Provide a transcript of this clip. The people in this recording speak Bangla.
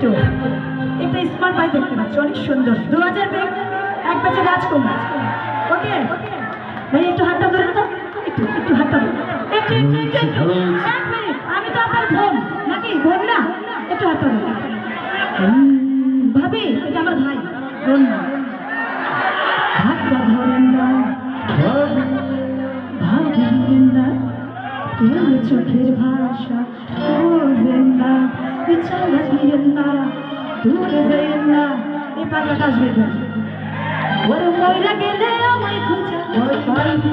একটু। একটা smart ভাই দেখতে পাচ্ছি, অনেক সুন্দর। দু হাজার এক ব্যাচে রাজকুমার। ওকে? ভাই একটু হাতটা ধরেন তো একটু একটু হাতটা একটু একটু একটু একটু। আমি তো আপনার বোন। নাকি? বোন না? একটু হাতটা হুম, ভাবি এটা আমার ভাই। বোন না। হাতটা ধরেন না। ভাগিলেন না। কেউ চোখের ভাষা বোঝেন না? বিছানা দিয়েন না দূরে যাইয়েন না এই পাগলাটা আসবে। ওর ময়রা গেলে আমায় খুঁজে ওর পাইনি